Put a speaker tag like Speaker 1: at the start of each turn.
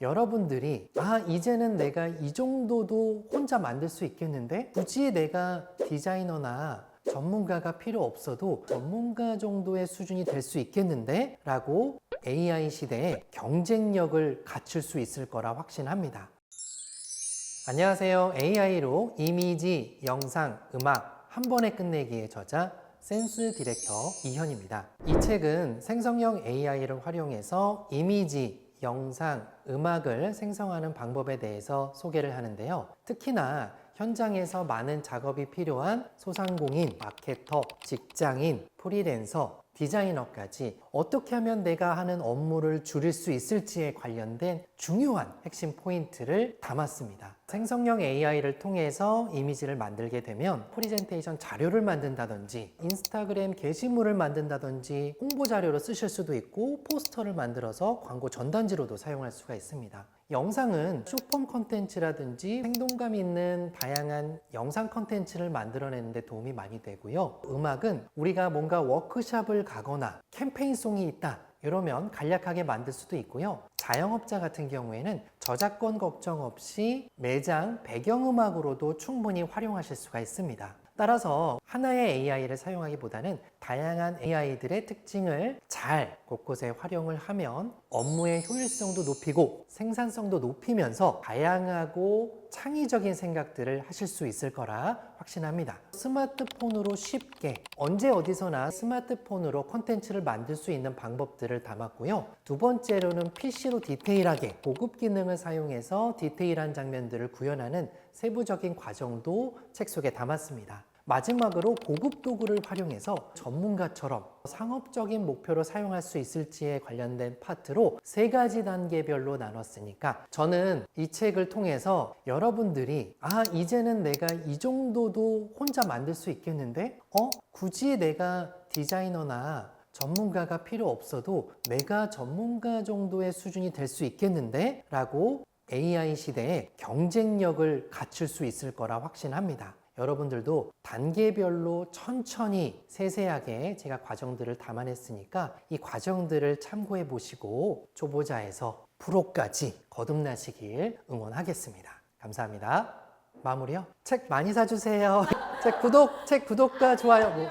Speaker 1: 여러분들이 아 이제는 내가 이 정도도 혼자 만들 수 있겠는데 굳이 내가 디자이너나 전문가가 필요 없어도 전문가 정도의 수준이 될 수 있겠는데 라고 AI 시대에 경쟁력을 갖출 수 있을 거라 확신합니다. 안녕하세요. AI로 이미지, 영상, 음악 한 번에 끝내기의 저자 센스 디렉터 이현입니다. 이 책은 생성형 AI를 활용해서 이미지, 영상, 음악을 생성하는 방법에 대해서 소개를 하는데요. 특히나 현장에서 많은 작업이 필요한 소상공인, 마케터, 직장인, 프리랜서, 디자이너까지 어떻게 하면 내가 하는 업무를 줄일 수 있을지에 관련된 중요한 핵심 포인트를 담았습니다. 생성형 AI를 통해서 이미지를 만들게 되면 프리젠테이션 자료를 만든다든지 인스타그램 게시물을 만든다든지 홍보 자료로 쓰실 수도 있고 포스터를 만들어서 광고 전단지로도 사용할 수가 있습니다. 영상은 쇼폼 컨텐츠라든지 생동감 있는 다양한 영상 컨텐츠를 만들어내는 데 도움이 많이 되고요. 음악은 우리가 뭔가 워크샵을 가거나 캠페인송이 있다. 이러면 간략하게 만들 수도 있고요. 자영업자 같은 경우에는 저작권 걱정 없이 매장 배경음악으로도 충분히 활용하실 수가 있습니다. 따라서 하나의 AI를 사용하기보다는 다양한 AI들의 특징을 잘 곳곳에 활용을 하면 업무의 효율성도 높이고 생산성도 높이면서 다양하고 창의적인 생각들을 하실 수 있을 거라 확신합니다. 스마트폰으로 쉽게 언제 어디서나 스마트폰으로 콘텐츠를 만들 수 있는 방법들을 담았고요. 두 번째로는 PC로 디테일하게 고급 기능 을 사용해서 디테일한 장면들을 구현하는 세부적인 과정도 책 속에 담았습니다. 마지막으로 고급 도구를 활용해서 전문가처럼 상업적인 목표로 사용할 수 있을지에 관련된 파트로 세 가지 단계별로 나눴으니까 저는 이 책을 통해서 여러분들이 아 이제는 내가 이 정도도 혼자 만들 수 있겠는데 어 굳이 내가 디자이너나 전문가가 필요 없어도 내가 전문가 정도의 수준이 될 수 있겠는데 라고 AI 시대에 경쟁력을 갖출 수 있을 거라 확신합니다. 여러분들도 단계별로 천천히 세세하게 제가 과정들을 담아냈으니까 이 과정들을 참고해 보시고 초보자에서 프로까지 거듭나시길 응원하겠습니다. 감사합니다. 마무리요? 책 많이 사주세요. 책 구독, 책 구독과 좋아요. 뭐